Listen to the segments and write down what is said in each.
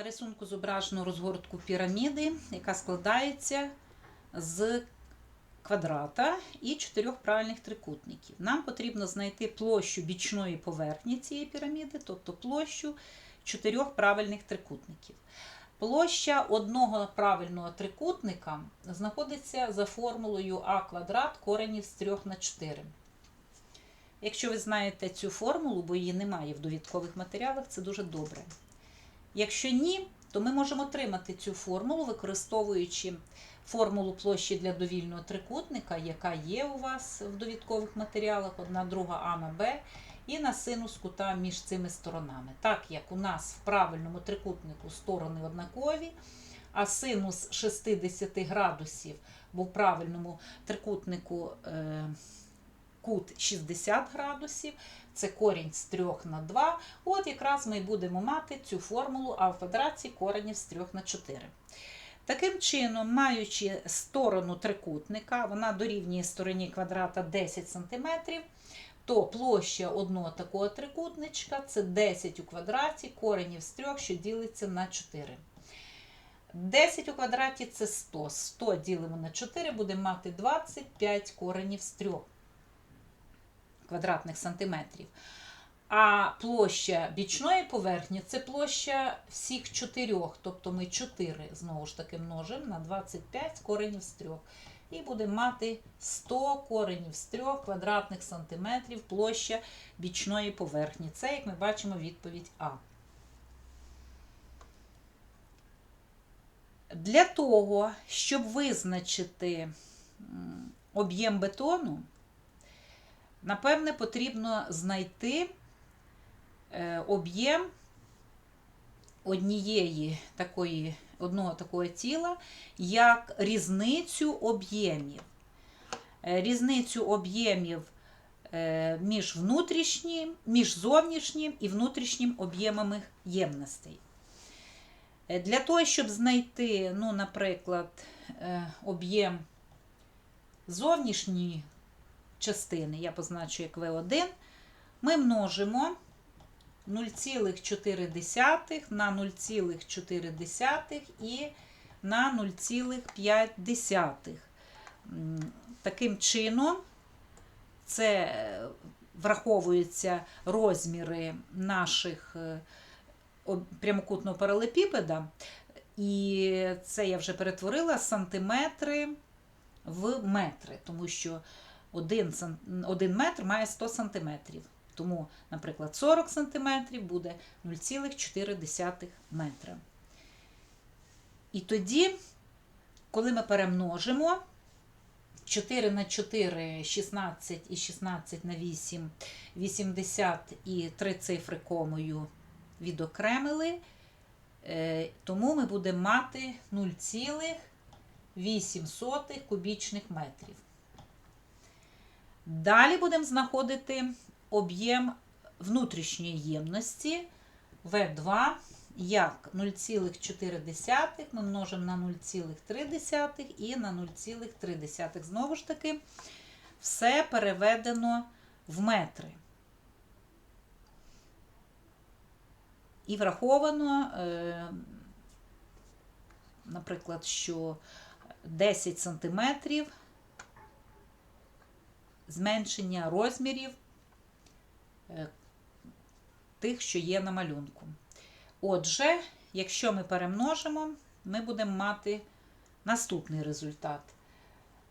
На рисунку зображено розгортку піраміди, яка складається з квадрата і чотирьох правильних трикутників. Нам потрібно знайти площу бічної поверхні цієї піраміди, тобто площу чотирьох правильних трикутників. Площа одного правильного трикутника знаходиться за формулою а квадрат коренів з 3 на 4. Якщо ви знаєте цю формулу, бо її немає в довідкових матеріалах, це дуже добре. Якщо ні, то ми можемо отримати цю формулу, використовуючи формулу площі для довільного трикутника, яка є у вас в довідкових матеріалах, одна друга А на Б, і на синус кута між цими сторонами. Так як у нас в правильному трикутнику сторони однакові, а синус 60 градусів, бо в правильному трикутнику е, кут 60 градусів, це корінь з 3 на 2. От якраз ми будемо мати цю формулу а в квадраті коренів з 3 на 4. Таким чином, маючи сторону трикутника, вона дорівнює стороні квадрата 10 см, то площа одного такого трикутничка це 10 у квадраті коренів з 3, що ділиться на 4. 10 у квадраті це 100. 100 ділимо на 4, будемо мати 25 коренів з 3 квадратних сантиметрів. А площа бічної поверхні це площа всіх чотирьох. Тобто ми 4 знову ж таки множимо на 25 коренів з 3. І будемо мати 100 коренів з 3 квадратних сантиметрів площа бічної поверхні. Це, як ми бачимо, відповідь А. Для того, щоб визначити об'єм бетону, напевне, потрібно знайти е, об'єм однієї такої, одного такого тіла як різницю об'ємів. Е, Різницю об'ємів е, між внутрішнім, між зовнішнім і внутрішнім об'ємами ємностей. Для того, щоб знайти, ну, наприклад, об'єм зовнішньої частини, я позначу як V1, ми множимо 0,4 на 0,4 і на 0,5. Таким чином, це е, враховуються розміри наших е, прямокутного паралепіпеда. І це я вже перетворила сантиметри в метри, тому що один, сан- один метр має 100 сантиметрів. Тому, наприклад, 40 сантиметрів буде 0,4 метра. І тоді, коли ми перемножимо 4 на 4 16 і 16 на 8 80 і три цифри комою відокремили, е, тому ми будемо мати 0,8 кубічних метрів. Далі будемо знаходити об'єм внутрішньої ємності В2 як 0,4 ми множимо на 0,3 і на 0,3. Знову ж таки, все переведено в метри. І враховано, е, наприклад, що 10 сантиметрів зменшення розмірів е, тих, що є на малюнку. Отже, якщо ми перемножимо, ми будемо мати наступний результат.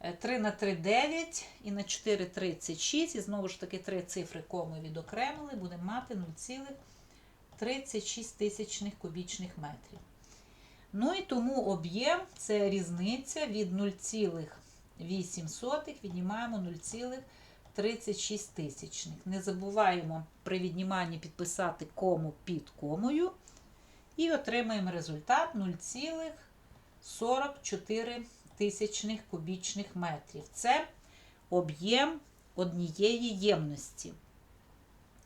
Е, 3 на 3 9 і на 4 36. І знову ж таки три цифри коми відокремили, будемо мати 0,36 тисячних кубічних метрів. Ну і тому об'єм це різниця від 0,8 віднімаємо 0,36 тисячних. Не забуваємо при відніманні підписати кому під комою. І отримаємо результат 0,44 тисячних кубічних метрів. Це об'єм однієї ємності.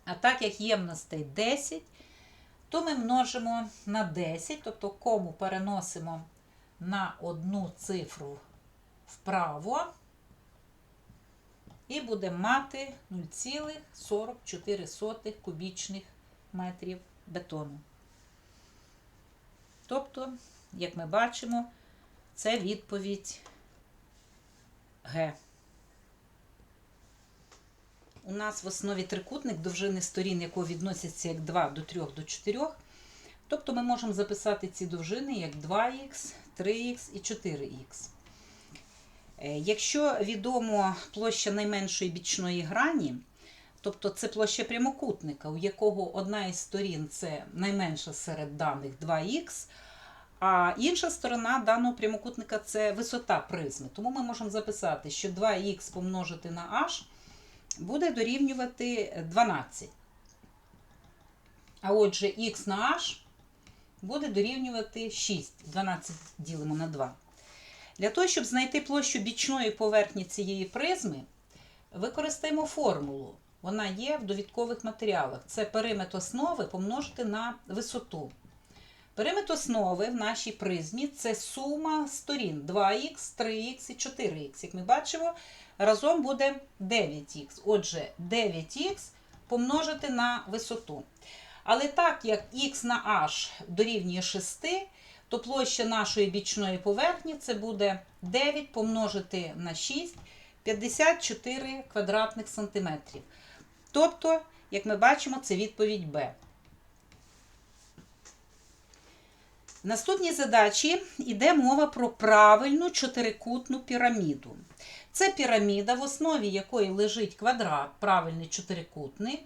А так як ємностей 10, то ми множимо на 10, тобто кому переносимо на одну цифру вправо. І будемо мати 0,44 кубічних метрів бетону. Тобто, як ми бачимо, це відповідь Г. У нас в основі трикутник, довжини сторін якого відносяться як 2 до 3 до 4. Тобто ми можемо записати ці довжини як 2х, 3х і 4х. Е, Якщо відомо площа найменшої бічної грані, тобто це площа прямокутника, у якого одна із сторін це найменша серед даних 2х, а інша сторона даного прямокутника це висота призми. Тому ми можемо записати, що 2х помножити на h буде дорівнювати 12. А отже, х на h буде дорівнювати 6. 12 ділимо на 2. Для того, щоб знайти площу бічної поверхні цієї призми, використаємо формулу. Вона є в довідкових матеріалах. Це периметр основи помножити на висоту. Периметр основи в нашій призмі це сума сторін 2х, 3х і 4х. Як ми бачимо, разом буде 9х. Отже, 9х помножити на висоту. Але так як х на h дорівнює 6, то площа нашої бічної поверхні це буде 9 помножити на 6, 54 квадратних сантиметрів. Тобто, як ми бачимо, це відповідь Б. В наступній задачі йде мова про правильну чотирикутну піраміду. Це піраміда, в основі якої лежить квадрат, правильний чотирикутник,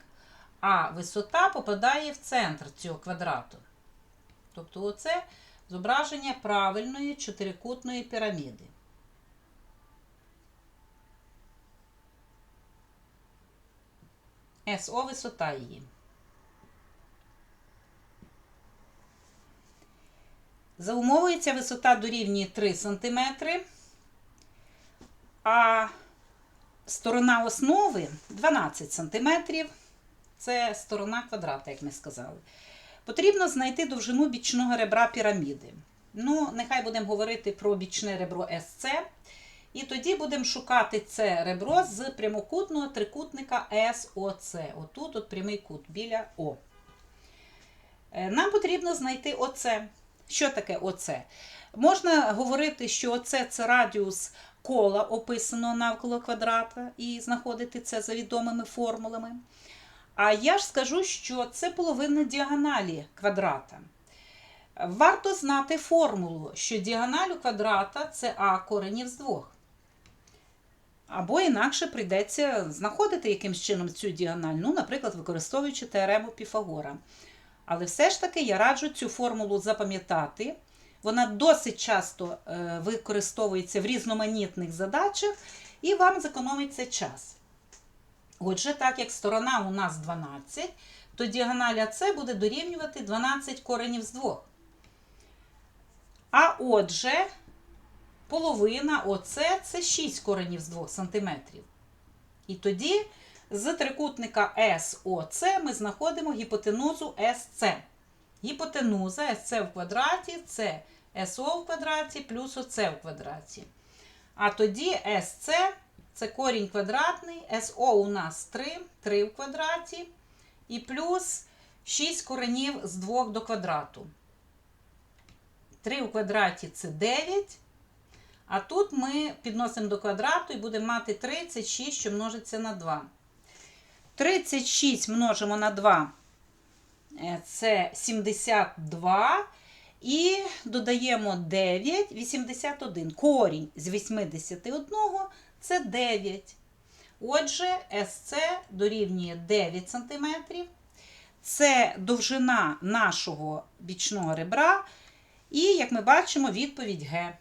а висота попадає в центр цього квадрату. Тобто, оце зображення правильної чотирикутної піраміди. СО висота її. Заумовується висота дорівнює 3 см, а сторона основи 12 см. Це сторона квадрата, як ми сказали. Потрібно знайти довжину бічного ребра піраміди. Ну, нехай будемо говорити про бічне ребро СЦ. І тоді будемо шукати це ребро з прямокутного трикутника СОЦ. Отут от прямий кут біля О. Е, Нам потрібно знайти ОЦ. Що таке ОЦ? Можна говорити, що ОЦ це радіус кола, описаного навколо квадрата, і знаходити це за відомими формулами. А я ж скажу, що це половина діагоналі квадрата. Варто знати формулу, що діагональ у квадрата це А коренів з двох. Або інакше прийдеться знаходити якимсь чином цю діагональ, ну, наприклад, використовуючи теорему Піфагора. Але все ж таки я раджу цю формулу запам'ятати. Вона досить часто е, використовується в різноманітних задачах, і вам зекономиться час. Отже, так як сторона у нас 12, то діагональ АЦ буде дорівнювати 12 коренів з 2. А отже, половина ОЦ це 6 коренів з 2 см. І тоді з трикутника СОЦ ми знаходимо гіпотенузу СЦ. Гіпотенуза СЦ в квадраті це СО в квадраті плюс ОЦ в квадраті. А тоді СЦ це корінь квадратний, СО у нас 3, 3 в квадраті, і плюс 6 коренів з 2 до квадрату. 3 у квадраті це 9. А тут ми підносимо до квадрату і будемо мати 36, що множиться на 2. 36 множимо на 2 е, це 72. І додаємо 9, 81. Корінь з 81 це 9. Отже, СЦ дорівнює 9 см. Це довжина нашого бічного ребра. І, як ми бачимо, відповідь Г.